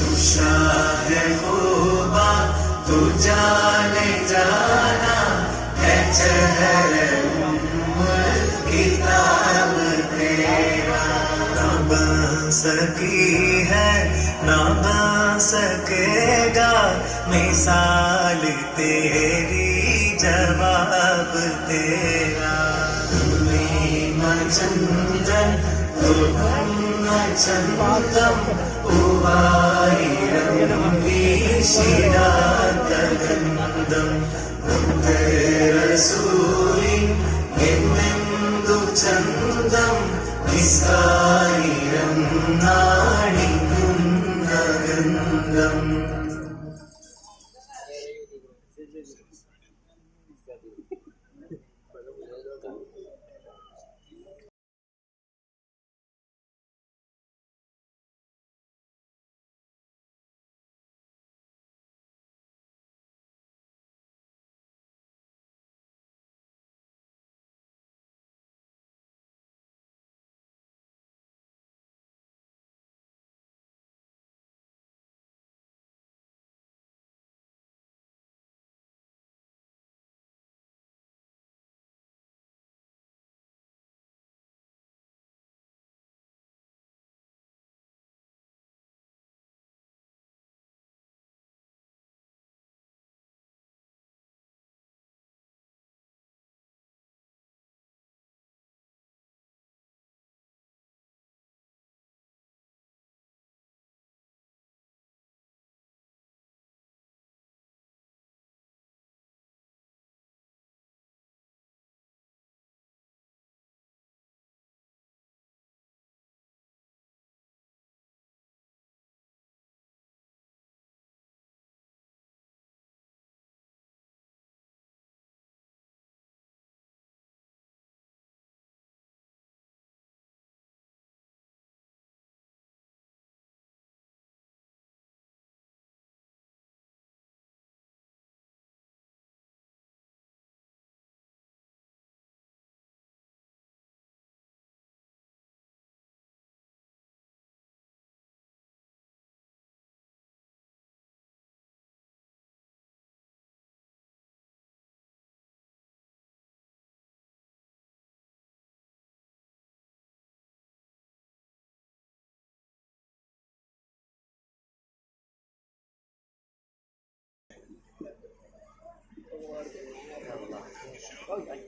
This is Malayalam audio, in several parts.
तुषा है खूबा तू जाने जाना, है चहर किताब सकी है ना बन सकेगा, मिसाल तेरी जवाब तेरा। तुम्हें मचंदन तुम तो मचंदम പൂവായിരം വീശിടാത്തഗന്ധം റസൂലി എന്നെന്തു ചന്തം? നിസ്കായിരം നാണിക്കുന്ന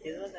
¿De dónde